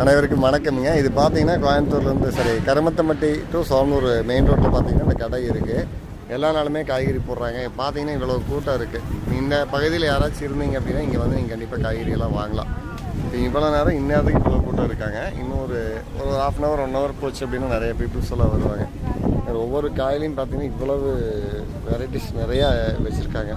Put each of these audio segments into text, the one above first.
அனைவருக்கும் வணக்கமுங்க. இது பார்த்தீங்கன்னா கோயம்புத்தூர்லேருந்து சரி கருமத்தம்பட்டி டு சோனூர் மெயின் ரோட்டில் பார்த்தீங்கன்னா இந்த கடை இருக்குது எல்லா நாளுமே காய்கறி போடுறாங்க. பார்த்தீங்கன்னா இவ்வளோ கூட்டம் இருக்குது இந்த பகுதியில் யாராச்சும் இருந்தீங்க அப்படின்னா இங்கே வந்து நீங்கள் கண்டிப்பாக காய்கறியெல்லாம் வாங்கலாம். இப்போ இவ்வளோ நேரம் இந்நேரத்துக்கு இவ்வளோ கூட்டம் இருக்காங்க. இன்னும் ஒரு ஒரு half an hour one hour போச்சு அப்படின்னா நிறைய பீப்புள்ஸ் எல்லாம் வருவாங்க. ஒவ்வொரு காயிலையும் பார்த்தீங்கன்னா இவ்வளவு வெரைட்டிஸ் நிறையா வச்சுருக்காங்க.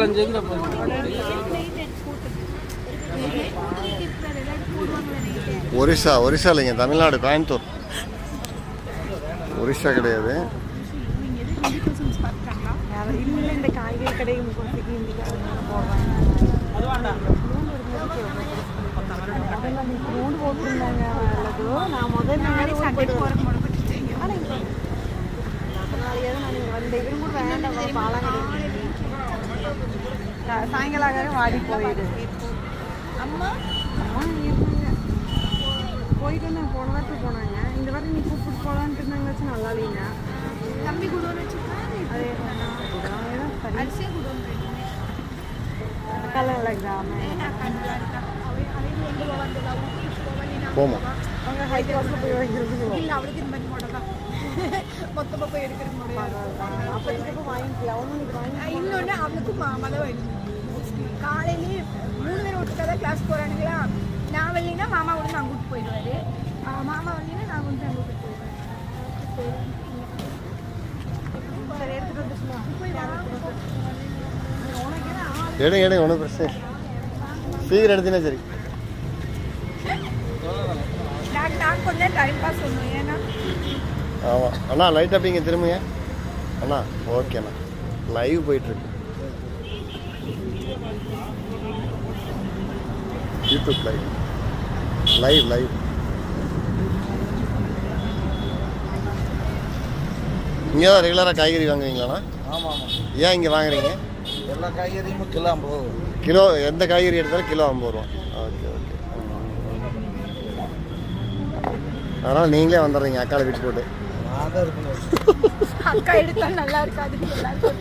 நாலஞ்சு இதில் ஒரிசா ஒரிசா இல்லைங்க தமிழ்நாடு கோயம்புத்தூர். ஒரிசா கிடையாது. இல்லை இந்த சாயங்காலம் வாடி போயிடு அம்மா? அம்மா இருந்தாங்க போயிட்டு வந்தேன் போன வாரத்துக்கு போனாங்க. இந்த வாரம் நீ கூப்பிட்டு போகலான்ட்டு இருந்தாங்க வச்சு நல்லா இல்லைங்க தம்பி குடோன்னு வச்சுருக்கேன் அதே தான். சரி. அரிசியா வேணுமே கலர் கிராம போமா அவங்க ஹை கிளாஸில் போய் வாங்கிக்கிறது இல்ல அவளுக்கு இந்த மாதிரி மாடல் தான். மொத்தமா போய் எடுக்கிற முடியாது போய் வாங்கிக்கலாம். இது வாங்கி இன்னொன்று மாமா தான் வேணும். காலையிலேயே மூணு பேர் ஒட்டுக்காக தான் கிளாஸ் போகிறானுங்களா நான் வரலைன்னா மாமா வந்து நான் கூட்டு போயிடுவாரு. மாமா வரலைன்னா நான் வந்து அங்கே கூட்டு போயிடுவேன். எடுங்க எடுங்க ஒன்றும் பிரச்சனை. சீக்கிரம் எடுத்தீங்கன்னா சரி. நான் நான் கொஞ்சம் டைம் பாஸ் பண்ணுவேன் ஏன்னா ஆமாம் அண்ணா லைட் அப்படிங்க திரும்புங்க. அண்ணா ஓகேண்ணா லைவ் போயிட்டுருக்கு யூடியூப் லைவ். Live live. இங்கே தான் ரெகுலராக காய்கறி வாங்குவீங்களாண்ணா? ஆமாம் ஆமாம். ஏன் இங்கே வாங்குறீங்க? எல்லா காய்கறியும் கிலோ ஐம்பது ரூபா. கிலோ எந்த காய்கறி எடுத்தாலும் கிலோ ஐம்பது ரூபா. Okay okay. அதனால் நீங்களே வந்துடுறீங்க அக்காவை விட்டு போட்டு. நான் தான் இருக்கணும். அக்கா எடுத்தா நல்லா எல்லாரும்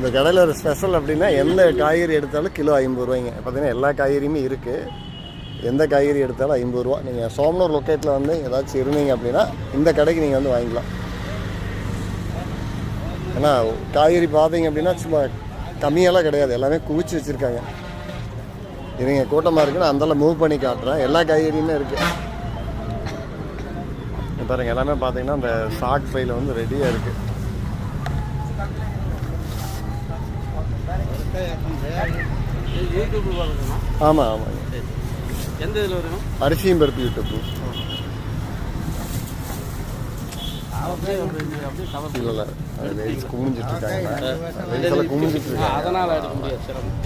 இந்த கடையில் ஒரு ஸ்பெஷல் அப்படின்னா எந்த காய்கறி எடுத்தாலும் கிலோ ஐம்பது ரூபாய்ங்க. பார்த்தீங்கன்னா எல்லா காய்கறியுமே இருக்குது எந்த காய்கறி எடுத்தாலும் ஐம்பது ரூபா. நீங்கள் சோமனூர் லொக்கேட்டில் வந்து ஏதாச்சும் இருந்தீங்க அப்படின்னா இந்த கடைக்கு நீங்கள் வந்து வாங்கிக்கலாம். ஏன்னா காய்கறி பார்த்தீங்க அப்படின்னா சும்மா கம்மியெல்லாம் கிடையாது. எல்லாமே குவிச்சு வச்சுருக்காங்க. இவங்க கூட்டமாக இருக்குன்னு அந்தளவு மூவ் பண்ணி காட்டுறேன். எல்லா காய்கறியுமே இருக்குது பாருங்கள் எல்லாமே பார்த்தீங்கன்னா அந்த சாக் ஃபைல வந்து ரெடியாக இருக்குது ஆமாம் ஆமாங்க எந்த இதில் வரணும் அரிசியும் பருப்பு யூடியூப் இல்லை இல்லை அது லேடிஸ் குமிஞ்சிட்டு இருக்காங்க. லேடிஸ் எல்லாம் குமிஞ்சிட்டு இருக்காங்க. அதனால் எடுக்க முடியாது சிரமம்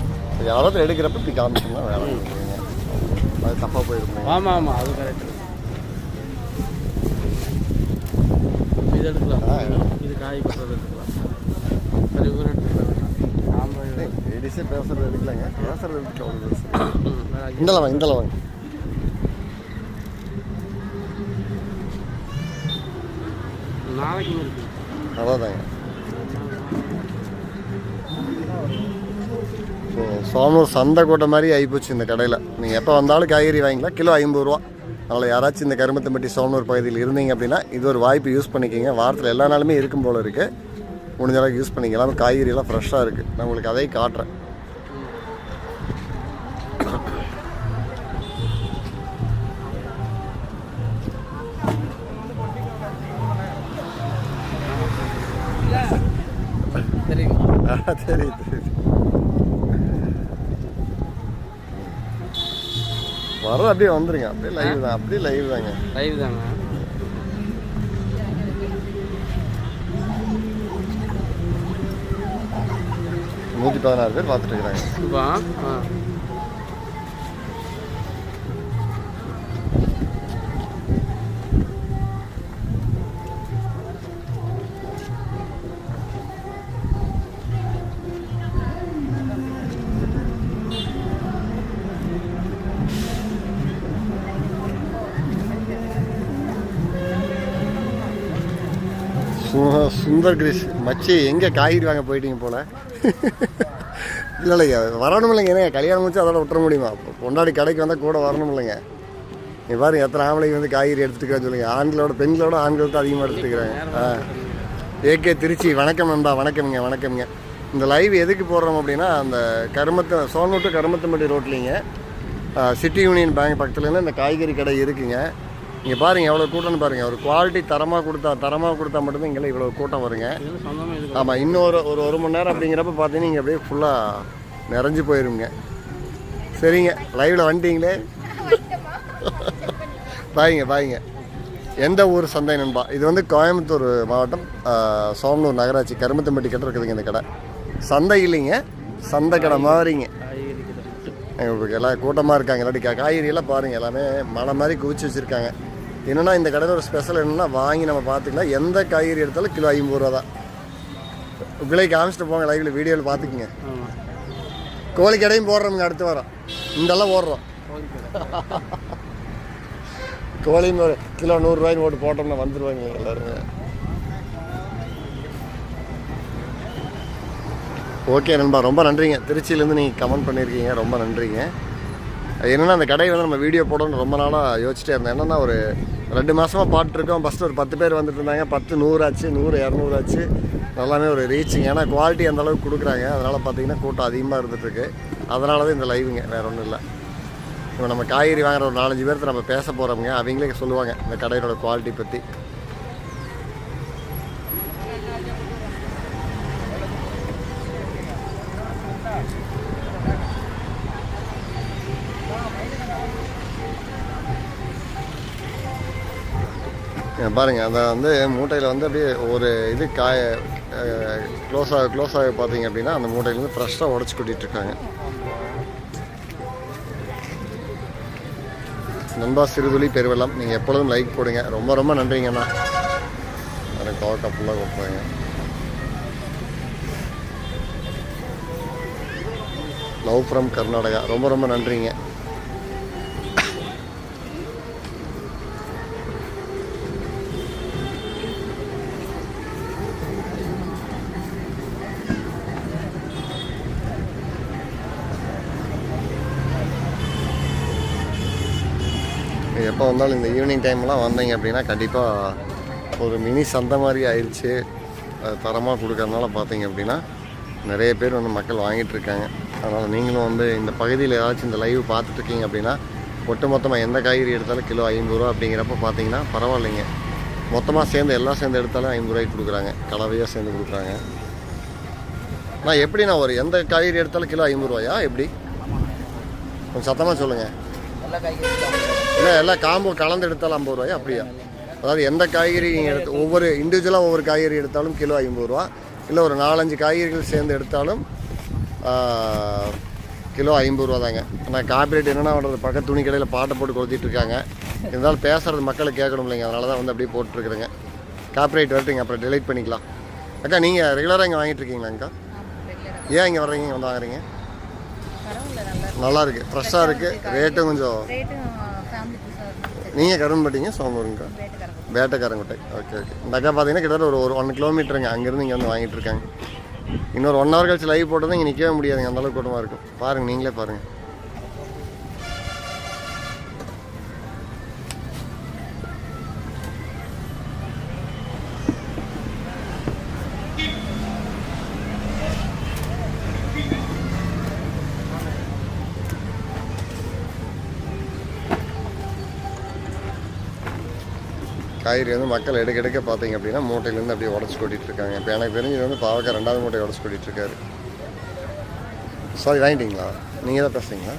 யாராவது எடுக்கிறப்ப இப்படி காமிச்சோம்னா வேலை பண்ணுறீங்க அது தப்பாக போயிருக்கும். ஆமாம் ஆமாம் அது கரெக்டு இது எடுக்கலாம். இது காய் பண்றது எடுக்கலாம் சரி இவர் எடுத்துக்கலாம் ஆமாம் லேடிஸே பேசுறது எடுக்கலாங்க. பேசுறது எடுக்க அவ்வளோ இந்தல வாங்க இந்தல வாங்க நாளைக்கு இருக்கு. அவ்வளோதாங்க ஸோ சோமூர் சந்தை கூட்ட மாதிரி ஆகிப்போச்சு இந்த கடையில். நீங்கள் எப்போ வந்தாலும் காய்கறி வாங்கிக்கலாம். கிலோ ஐம்பது ரூபா. அதனால் யாராச்சும் இந்த கருமத்தம்பட்டி சோமனூர் பகுதியில் இருந்தீங்க அப்படின்னா இது ஒரு வாய்ப்பு யூஸ் பண்ணிக்கோங்க. வாரத்தில் எல்லா நாளுமே இருக்கும் போல இருக்குது முடிஞ்ச அளவுக்கு யூஸ் பண்ணிக்கலாம் காய்கறியெல்லாம் ஃப்ரெஷ்ஷாக இருக்குது நான் உங்களுக்கு அதையும் காட்டுறேன். தெரியுது தெரியுது. வர்றது அப்படியே வந்துருங்க. அப்படியே லைவ் தான். அப்படியே லைவ் தாங்க. லைவ் தாங்க. நூற்றி பதினாறு பேர் பார்த்துட்டு இருக்கிறாங்க. சுந்தர் கிரிஷ் மச்சி எங்கே காய்கறி வாங்க போயிட்டீங்க போல? இல்லை இல்லைங்க வரணும் இல்லைங்க ஏன்னா கல்யாணம் முடிச்சு அதோட விட்டுற முடியுமா? பொண்டாடி கடைக்கு வந்தால் கூட வரணும் இல்லைங்க நீ பாருங்க எத்தனை ஆம்பளைங்க வந்து காய்கறி எடுத்துக்கிறான்னு சொல்லுங்க. ஆண்களோட பெண்களோட ஆண்கள் தான் அதிகமாக எடுத்துக்கிறாங்க ஆ. ஏகே திருச்சி வணக்கம் நண்பா வணக்கம்ங்க வணக்கம்ங்க. இந்த லைவ் எதுக்கு போடுறோம் அப்படின்னா அந்த கருமத்தை சோனூட்டு கருமத்தம்பட்டி ரோட்லிங்க. சிட்டி யூனியன் பேங்க் பக்கத்துலேருந்து இந்த காய்கறி கடை இருக்குங்க. இங்கே பாருங்கள் எவ்வளோ கூட்டம்னு பாருங்கள் ஒரு குவாலிட்டி தரமாக கொடுத்தா தரமாக கொடுத்தா மட்டும்தான் இங்கே இவ்வளோ கூட்டம் வருங்க. ஆமாம் இன்னொரு ஒரு ஒரு மணி நேரம் அப்படிங்கிறப்ப பார்த்தீங்கன்னா இங்கே அப்படியே ஃபுல்லாக நிறைஞ்சு போயிருங்க. சரிங்க லைவில் வந்துட்டீங்களே? பாய்ங்க பாய்ங்க. எந்த ஊர் சந்தை நண்பா? இது வந்து கோயம்புத்தூர் மாவட்டம் சோமனூர் நகராட்சி கருமத்தம்பட்டி கிட்ட இருக்குதுங்க இந்த கடை. சந்தை இல்லைங்க. சந்தை கடை மாதிரிங்க உங்களுக்கு எல்லாம் கூட்டமாக இருக்காங்க இல்லாட்டி காய்கறியெல்லாம் பாருங்கள் எல்லாமே மலை மாதிரி குவிச்சு வச்சுருக்காங்க. என்னென்னா இந்த கடையில் ஒரு ஸ்பெஷல் என்னென்னா வாங்கி நம்ம பார்த்துக்கலாம். எந்த காய்கறி எடுத்தாலும் கிலோ ஐம்பது ரூபா தான். விலை காமிச்சிட்டு போங்க லைவில் வீடியோவில் பார்த்துக்குங்க. கோழி கடையும் போடுறோமுங்க அடுத்து வரோம். இங்கெல்லாம் ஓடுறோம். கோழியும் ஒரு கிலோ நூறுரூவாய்னு போட்டு போட்டோம்னா வந்துடுவாங்க எல்லாருமே. ஓகே நண்பா ரொம்ப நன்றிங்க. திருச்சியிலேருந்து நீங்கள் கமெண்ட் பண்ணியிருக்கீங்க ரொம்ப நன்றிங்க. என்னென்னா அந்த கடையை வந்து நம்ம வீடியோ போடணும்னு ரொம்ப நாளாக யோசிச்சிட்டே இருந்தேன். என்னென்னா ஒரு ரெண்டு மாதமாக பாட்டுருக்கோம் ஃபஸ்ட்டு ஒரு பத்து பேர் வந்துட்டு இருந்தாங்க. பத்து நூறாச்சு நூறு இரநூறாச்சு நல்லாமே ஒரு ரீச்சிங் ஏன்னா குவாலிட்டி அந்த அளவுக்கு கொடுக்குறாங்க. அதனால் பார்த்தீங்கன்னா கூட்டம் அதிகமாக இருந்துகிட்ருக்கு அதனால தான் இந்த லைவுங்க வேறு ஒன்றும் இல்லை. இப்போ நம்ம காய்கறி வாங்குற ஒரு நாலஞ்சு பேர்த்து நம்ம பேச போகிறோமுங்க அவங்களே சொல்லுவாங்க இந்த கடையோட குவாலிட்டி பற்றி இங்க பாருங்க அந்த வந்து மூட்டையில் வந்து அப்படியே ஒரு இது காய க்ளோஸ் ஆக க்ளோஸ் ஆக பார்த்தீங்க அப்படின்னா அந்த மூட்டையிலேருந்து ஃப்ரெஷ்ஷாக உடச்சி கூட்டிகிட்டு இருக்காங்க. நண்பா சிறுதுளி பெருவெல்லாம் நீங்கள் எப்பொழுதும் லைக் போடுங்க. ரொம்ப ரொம்ப நன்றிங்கண்ணா எனக்கு துவக்க ஃபுல்லாக கொடுப்பாங்க லவ் ஃப்ரம் கர்நாடகா. ரொம்ப ரொம்ப நன்றிங்க. எப்போ வந்தாலும் இந்த ஈவினிங் டைம்லாம் வந்தீங்க அப்படின்னா கண்டிப்பாக ஒரு மினி சந்தை மாதிரி ஆயிடுச்சு அது தரமாக கொடுக்கறதுனால பார்த்தீங்க அப்படின்னா நிறைய பேர் வந்து மக்கள் வாங்கிட்டு இருக்காங்க. அதனால் நீங்களும் வந்து இந்த பகுதியில் ஏதாச்சும் இந்த லைவ் பார்த்துட்ருக்கீங்க அப்படின்னா ஒட்டு மொத்தமாக எந்த காய்கறி எடுத்தாலும் கிலோ ஐம்பது ரூபா அப்படிங்கிறப்ப பார்த்தீங்கன்னா பரவாயில்லைங்க. மொத்தமாக சேர்ந்து எல்லாம் சேர்ந்து எடுத்தாலும் ஐம்பது ரூபாய்க்கு கொடுக்குறாங்க. கலவையாக சேர்ந்து கொடுக்குறாங்க. நான் எப்படி நான் ஒரு எந்த காய்கறி எடுத்தாலும் கிலோ ஐம்பது ரூபாயா? எப்படி? கொஞ்சம் சத்தமாக சொல்லுங்கள் இல்லை எல்லாம் காம்போ கலந்து எடுத்தாலும் ஐம்பது ரூபாயா? அப்படியா? அதாவது எந்த காய்கறி நீங்கள் எடுத்து ஒவ்வொரு இண்டிவிஜுவலாக ஒவ்வொரு காய்கறி எடுத்தாலும் கிலோ ஐம்பது ரூபா. இல்லை ஒரு நாலஞ்சு காய்கறிகள் சேர்ந்து எடுத்தாலும் கிலோ ஐம்பது ரூபா தாங்க. ஆனால் காப்பிரைட் என்னென்னா பண்ணுறது பக்கத்து துணி கடையில் பாட்டை போட்டு கொளுத்திட்டு இருக்காங்க. இருந்தாலும் பேசுறது மக்களுக்கு கேட்கணும் இல்லைங்க. அதனால தான் வந்து அப்படியே போட்டுருக்குறேங்க. காப்பிரைட் வரட்டுங்க. அப்புறம் டெலிட் பண்ணிக்கலாம். அக்கா நீங்கள் ரெகுலராக இங்கே வாங்கிட்டு இருக்கீங்களாங்க்கா ஏன் இங்கே வர்றீங்க? வந்து வாங்குறீங்க? நல்லா இருக்கு. ஃப்ரெஷ்ஷாக இருக்குது ரேட்டும் கொஞ்சம் நீங்கள் கரும்பட்டிங்க சோமூருங்கக்கா வேட்டைக்காரங்கோட்டை ஓகே ஓகே இந்த அக்கா பார்த்தீங்கன்னா கிட்டத்தட்ட ஒரு ஒரு ஒன் கிலோமீட்டருங்க அங்கேருந்து இங்கே வந்து வாங்கிட்டு இருக்காங்க. இன்னொரு ஒன் ஹவர் கழிச்சு லைவ் போட்டதும் இங்கே நிற்கவே முடியாதுங்க. அந்த அளவுக்கு கூட்டமாக இருக்கும். பாருங்கள் நீங்களே பாருங்கள் காய்கறி வந்து மக்கள் எடுக்க எடுக்க பார்த்தீங்க அப்படின்னா மூட்டையிலேருந்து அப்படியே உடச்சி கொட்டிட்டு இருக்காங்க. இப்போ எனக்கு தெரிஞ்சது வந்து பாவக்காய் ரெண்டாவது மூட்டை உடச்சி கொட்டிட்டு இருக்காரு. சாரி வாங்கிட்டீங்களா? நீங்கள் தான் பேசுறீங்களா?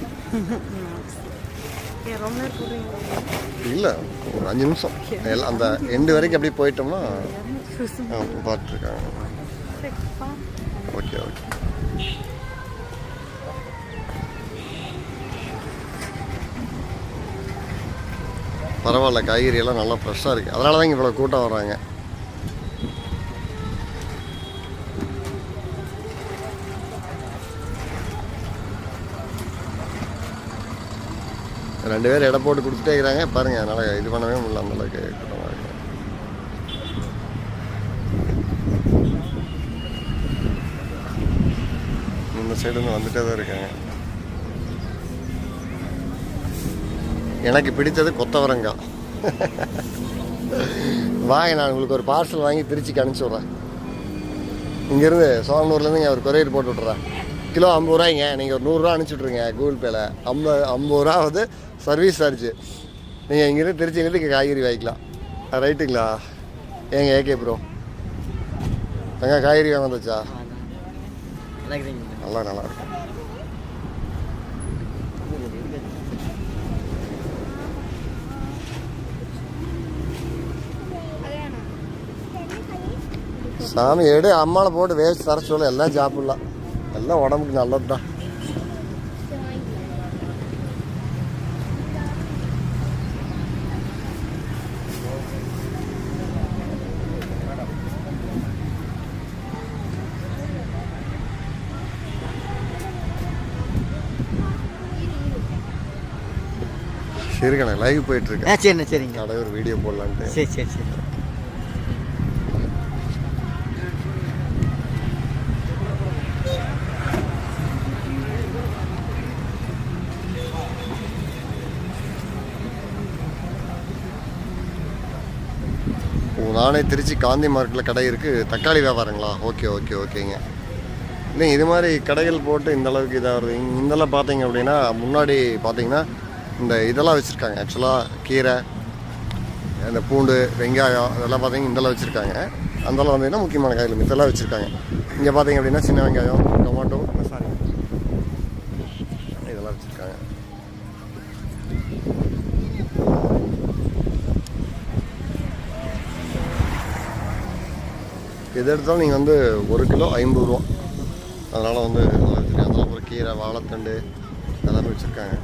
இல்லை ஒரு அஞ்சு நிமிஷம். எல்லாம் அந்த எண்டு வரைக்கும் அப்படியே போயிட்டோம்னா பார்த்துருக்காங்க ஓகே ஓகே பரவாயில்ல காய்கறி எல்லாம் நல்லா ஃப்ரெஷ்ஷாக இருக்குது அதனால தான் இங்கே இவ்வளோ கூட்டம் வர்றாங்க. ரெண்டு பேர் எடை போட்டு கொடுத்துட்டே இருக்கிறாங்க. பாருங்கள் அதனால் இது பண்ணவே முடியல அந்தளவுக்கு கூட்டமாக இருக்குது இந்த சைடு வந்துகிட்டே தான் இருக்காங்க. எனக்கு பிடித்தது கொத்தவரங்காய் வாங்க நான் உங்களுக்கு ஒரு பார்சல் வாங்கி திருச்சிக்கு அனுப்பிச்சி விட்றேன் இங்கேருந்து சோழனூர்லேருந்து இங்கே ஒரு கொரியர் போட்டு விட்றேன் கிலோ ஐம்பது ரூபாய்ங்க. நீங்கள் ஒரு நூறுரூவா அனுப்பிச்சி விட்ருங்க கூகுள் பேல. ஐம்பது ஐம்பது ரூபா வந்து சர்வீஸ் சார்ஜ் நீங்கள் இங்கேருந்து திருச்சியிலேருந்து இங்கே காய்கறி வாங்கிக்கலாம். ரைட்டுங்களா ஏங்க ஏகே ப்ரோ எங்க காய்கறி வாங்க வந்துச்சா? நல்லா நல்லா இருக்கும். சாமி எடு அம்மாவை போட்டு வேஸ்ட் தர சொல்ல எல்லாம் சாப்பிடலாம். எல்லாம் உடம்புக்கு நல்லது தான் சரிக்கண்ணே லைவ் போயிட்டு இருக்கேன் சரிண்ணே சரிங்க. ஒரு வீடியோ போடலான்ட்டு. சரி சரி சரி. நானே திருச்சி காந்தி மார்க்கெட்டில் கடை இருக்குது தக்காளி வியாபாரங்களா? ஓகே ஓகே ஓகேங்க. இல்லை இது மாதிரி கடைகள் போட்டு இந்த அளவுக்கு இதாக வருது. இங்க- பார்த்தீங்க அப்படின்னா முன்னாடி பார்த்தீங்கன்னா இந்த இதெல்லாம் வச்சுருக்காங்க. ஆக்சுவலாக கீரை இந்த பூண்டு வெங்காயம் இதெல்லாம் பார்த்தீங்கன்னா இந்தெல்லாம் வச்சுருக்காங்க. அந்தளவு வந்தீங்கன்னா முக்கியமான காய்கள்? இதெல்லாம் வச்சுருக்காங்க. இங்கே பார்த்தீங்க அப்படின்னா சின்ன வெங்காயம் டொமாட்டோ சாரி இதெல்லாம் வச்சுருக்காங்க எது எடுத்தாலும் நீங்கள் வந்து ஒரு கிலோ ஐம்பது ரூபா. அதனால் வந்து நல்லா வச்சுருக்காங்க அதெல்லாம் ஒரு கீரை வாழைத்தண்டு எல்லாமே வச்சுருக்காங்க.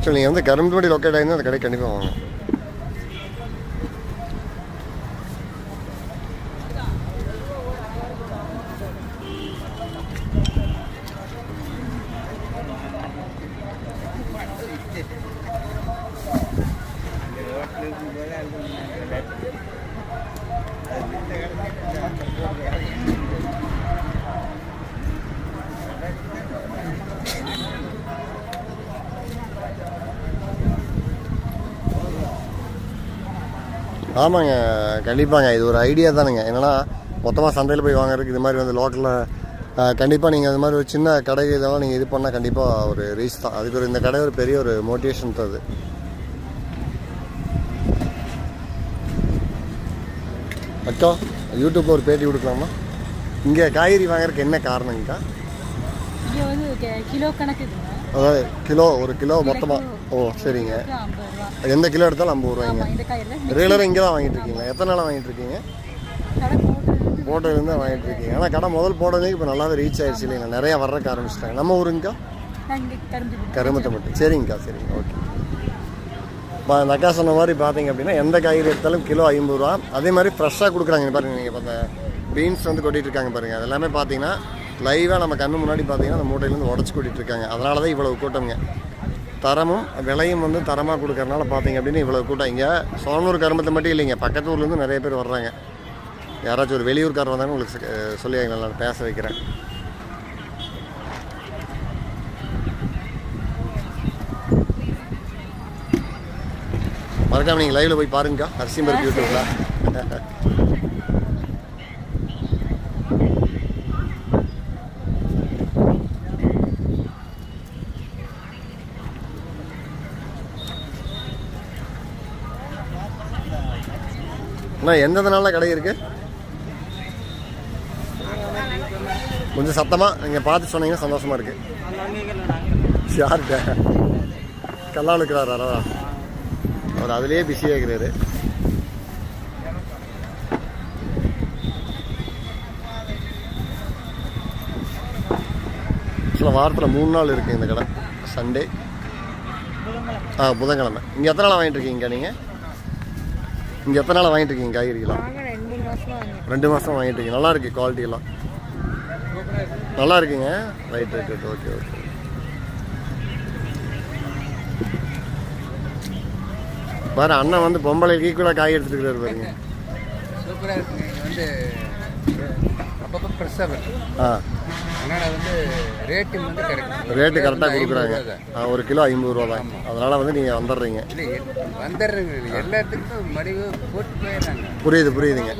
ஆக்சுவலி நீங்கள் வந்து கரும்புடி லொக்கேட் ஆகிருந்தால் அந்த கடைக்கு கண்டிப்பாக வாங்க Thank you. ஆமாங்க கண்டிப்பாங்க. இது ஒரு ஐடியா தானுங்க. என்னன்னா மொத்தமாக சந்தையில் போய் வாங்குறதுக்கு இது மாதிரி வந்து லோக்கலில் கண்டிப்பாக நீங்கள் அது மாதிரி ஒரு சின்ன கடை இதெல்லாம் நீங்கள் இது பண்ணால் கண்டிப்பாக ஒரு ரீச் தான். அதுக்கு ஒரு இந்த கடை ஒரு பெரிய ஒரு மோட்டிவேஷன் தருது அக்கா யூடியூப்பில் ஒரு பேட்டி கொடுக்கலாமா? இங்கே காய்கறி வாங்குறதுக்கு என்ன காரணங்கக்கா? இங்கே வந்து கிலோ கணக்கு. அதாவது கிலோ ஒரு கிலோ மொத்தமாக ஓ சரிங்க. எந்த கிலோ எடுத்தாலும் ஐம்பது ரூபாய்ங்க. ரெகுலராக இங்கே தான் வாங்கிட்டு இருக்கீங்களா? எத்தனை நாளாக வாங்கிட்டு இருக்கீங்க? போட்டோலேருந்து தான் வாங்கிட்டு இருக்கீங்க. ஆனால் கடை முதல் போட்டதே இப்போ நல்லாவே ரீச் ஆயிடுச்சு இல்லைங்களா? நிறையா வர்றதுக்கு ஆரம்பிச்சிட்டாங்க. நம்ம ஊருங்கக்கா கருமத்தை மட்டும் சரிங்கக்கா சரிங்க ஓகே. இப்போ அந்த அக்கா சொன்ன மாதிரி பார்த்தீங்க அப்படின்னா எந்த காய்கறி எடுத்தாலும் கிலோ ஐம்பது ரூபா. அதே மாதிரி ஃப்ரெஷ்ஷாக கொடுக்குறாங்க. பாருங்க நீங்கள் இப்போ அந்த பீன்ஸ் வந்து கொட்டிட்டு இருக்காங்க பாருங்க. அது எல்லாமே பார்த்தீங்கன்னா லைவாக நம்ம கண்ணு முன்னாடி பார்த்தீங்கன்னா அந்த மூட்டையிலேருந்து உடச்சி கூட்டிகிட்டு இருக்காங்க. அதனால தான் இவ்வளவு கூட்டம்ங்க. தரமும் விலையும் வந்து தரமாக கொடுக்கறனால பார்த்தீங்க அப்படின்னு இவ்வளோ கூட்டம். இங்கே சோனூர் கருமத்தை மட்டும் இல்லைங்க. பக்கத்து ஊர்லேருந்து நிறைய பேர் வர்றாங்க. யாராச்சும் ஒரு வெளியூர்காரர் வந்தாலும் உங்களுக்கு அஹ், சொல்லி நான் பேச வைக்கிறேன். மறக்காம நீங்கள் லைவில் போய் பாருங்கக்கா. அரிசி யூடியூப்பில் அண்ணா எந்தெந்த நாளில் கடை இருக்குது கொஞ்சம் சத்தமாக நீங்கள் பார்த்து சொன்னீங்கன்னா சந்தோஷமாக இருக்கு. யார்கிட்ட? கல்லால் இருக்கிறாரா அவர் அதுலேயே பிஸியாக இருக்கிறாரு. சில வாரத்தில் மூணு நாள் இருக்குது இந்த கடை. சண்டே ஆ புதன்கிழமை. இங்கே எத்தனை நாள் வாங்கிட்டு இருக்கீங்க நீங்கள் இங்கே எத்தனை நாள் வாங்கிட்டு இருக்கீங்க நாங்கள் ரெண்டு மாதம் வாங்கிட்டு இருக்கீங்க நல்லா இருக்கு குவாலிட்டி எல்லாம் நல்லா இருக்குங்க? Right right right okay okay பாரு அண்ணன் வந்து பொம்பளைக்கு ஈக்குவலாக காய் எடுத்துட்டு இருக்கிறாரு பாருங்க. சூப்பராக இருக்குங்க. வந்து அப்பப்போ ஃப்ரெஷ்ஷாக வரும். ஆ. அதனால் வந்து ரேட்டு வந்து ரேட்டு கரெக்டாக கொடுக்குறாங்க. தான். ஒரு கிலோ ஐம்பது ரூபா தான். அதனால் வந்து நீங்கள் வந்துடுறீங்க. இல்லை வந்துடுறேங்க. எல்லாத்துக்கும் மடிவு போட்டு போயிடுறாங்க. புரியுது புரியுதுங்க.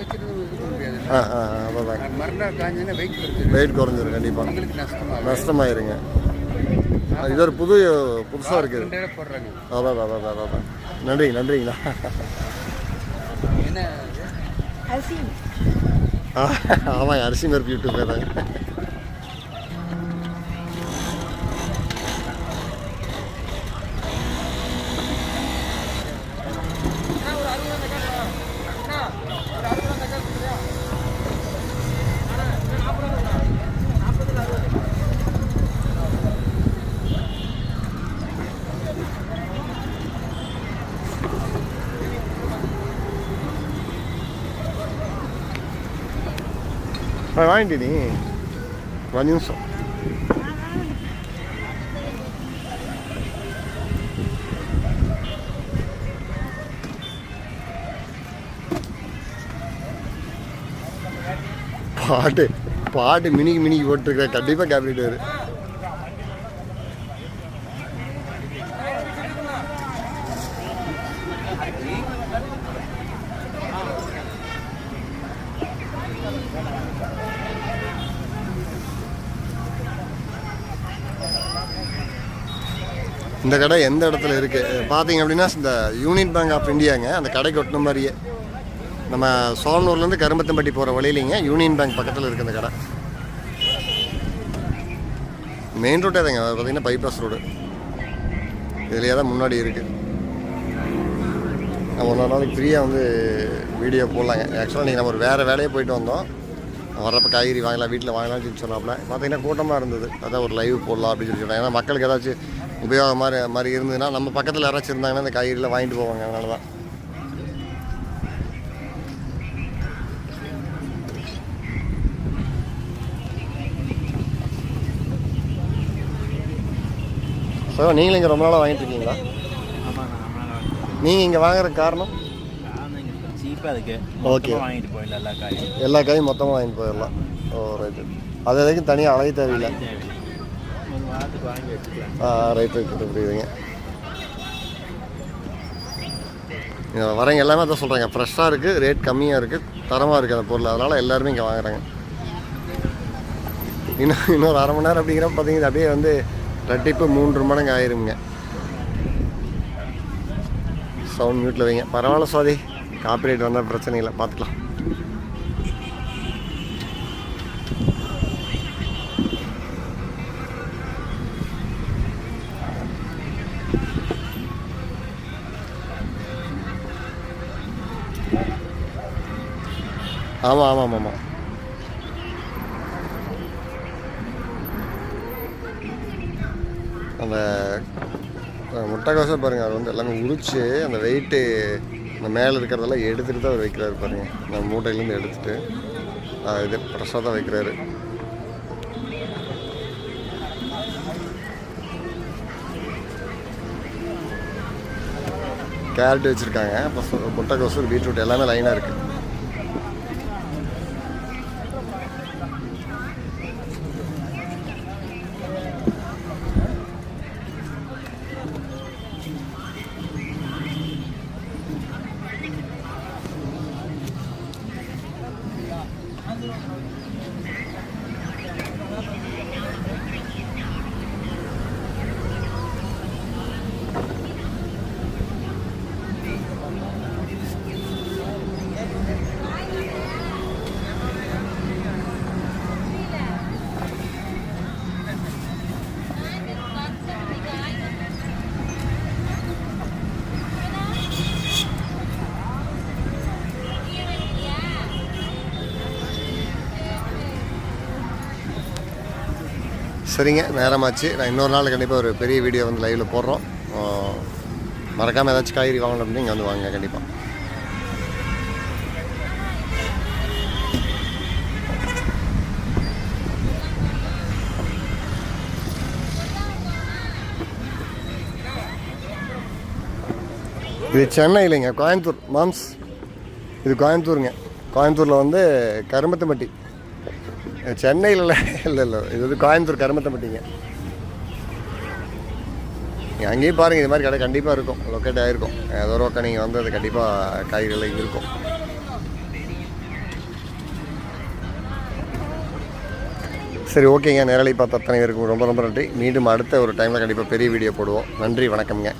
ஆ ஆ அதான் நான் மறுநாள் காஞ்சோன்னா வெயிட் கொடுத்துரு வெயிட் குறைஞ்சிரும் கண்டிப்பாக நஷ்டமாயிருங்க. இது ஒரு புது புதுசாக இருக்குது. அதான் அதான் அதான் அதான் நன்றி நன்றிங்களா என்ன அரிசி. பருப்பு யூடியூப் தாங்க வாங்கிட்டு நீ ஒரு நிமிஷம் பாட்டு பாட்டு மினிக்கு மினிக்கு போட்டுருக்க கண்டிப்பாக கேபினட் இந்த கடை எந்த இடத்துல இருக்குது பார்த்தீங்க அப்படின்னா இந்த யூனியன் பேங்க் ஆஃப் இந்தியாங்க அந்த கடைக்கு ஒட்டின மாதிரியே. நம்ம சோழனூர்லேருந்து கரும்பத்தம்பட்டி போகிற வழியிலிங்க யூனியன் பேங்க் பக்கத்தில் இருக்குது இந்த கடை. மெயின் ரோட்டே தாங்க பார்த்தீங்கன்னா பைபாஸ் ரோடு இதுலேயே தான் முன்னாடி இருக்குது நம்ம ஒரு நாளைக்கு ஃப்ரீயாக வந்து வீடியோ போடலாங்க. ஆக்சுவலாக நீங்கள் நம்ம ஒரு வேறு வேலையே போயிட்டு வந்தோம். வரப்போ காய்கறி வாங்கலாம் வீட்டில் வாங்கலாம்னு சொல்லி சொன்னாப்புல. பார்த்தீங்கன்னா கூட்டமாக இருந்தது. அதான் ஒரு லைவ் போடலாம் அப்படின்னு சொல்லி சொன்னாங்க. ஏன்னா மக்களுக்கு ஏதாச்சும் உபயோகம் மாதிரி மாதிரி இருந்ததுன்னா நம்ம பக்கத்தில் யாராச்சும் இருந்தாங்கன்னா அந்த காய்கறிலாம் வாங்கிட்டு போவாங்க அதனால தான் ஸோ நீங்களும் இங்கே ரொம்ப நாளாக வாங்கிட்டு இருக்கீங்களா? நீங்கள் இங்கே வாங்குற காரணம். மொத்தமா வாங்கிட்டு போயிடலாம் எல்லா காயும். எல்லா காயும் மொத்தமாக வாங்கிட்டு போயிடலாம். ஓ ரைட்டு அது வரைக்கும் தனியாக அலைய தேவையில்லை. தேவையில்லை ரைட் புரியுதுங்க. இங்கே வரவங்க எல்லாமே அதான் சொல்கிறாங்க ஃப்ரெஷ்ஷாக இருக்குது ரேட் கம்மியாக இருக்குது தரமாக இருக்குது அந்த பொருள். அதனால் எல்லாருமே இங்கே வாங்குறாங்க. இன்னும் இன்னொரு அரை மணி நேரம் அப்படிங்கிறப்ப பார்த்தீங்கன்னா அப்படியே வந்து ரெட்டிப்பு மூன்று மடங்கு ஆயிருங்க. சவுண்ட் மியூட்டில் வைங்க. பரவாயில்ல சுவாதி. காப்பிரைட் வந்தால் பிரச்சனை இல்லை. பார்த்துக்கலாம். ஆமாம் ஆமாம் ஆமாம் அந்த முட்டைக்கோசம் பாருங்கள் அது வந்து எல்லாமே உரிச்சு அந்த வெயிட்டு அந்த மேலே இருக்கிறதெல்லாம் எடுத்துகிட்டு தான் அவர் வைக்கிறாரு பாருங்கள் அந்த மூட்டையிலேருந்து எடுத்துட்டு இது ஃப்ரெஷ்ஷாக தான் வைக்கிறாரு. கேரட் வச்சுருக்காங்க. அப்புறம் முட்டைக்கோசு பீட்ரூட் எல்லாமே லைனாக இருக்குது சரிங்க நேரமாச்சு. நான் இன்னொரு நாள் கண்டிப்பாக ஒரு பெரிய வீடியோ வந்து லைவில் போடுறோம். மறக்காமல் ஏதாச்சும் காய்கறி வாங்கணும் அப்படின்னு இங்கே வந்து வாங்க கண்டிப்பாக இது சென்னை இல்லைங்க கோயம்புத்தூர் மாம்ஸ். இது கோயம்புத்தூருங்க. கோயம்புத்தூரில் வந்து கருமத்தம்பட்டி சென்னையில் இல்லை இல்லை இல்லை. இது வந்து கோயம்புத்தூர் கருமத்தம்பட்டிங்க. நீங்கள் அங்கேயும் பாருங்கள் இது மாதிரி கடை கண்டிப்பாக இருக்கும். லொக்கேட் ஆகிருக்கும் ஏதோ ஒரு பக்கம் நீங்கள் வந்து அது கண்டிப்பாக காய்கறிகள் இங்கே இருக்கும். சரி ஓகேங்க. நேரலை பார்த்து அத்தனை பேருக்கும் ரொம்ப ரொம்ப நன்றி. மீண்டும் அடுத்த ஒரு டைமில் கண்டிப்பாக பெரிய வீடியோ போடுவோம். நன்றி வணக்கம்ங்க.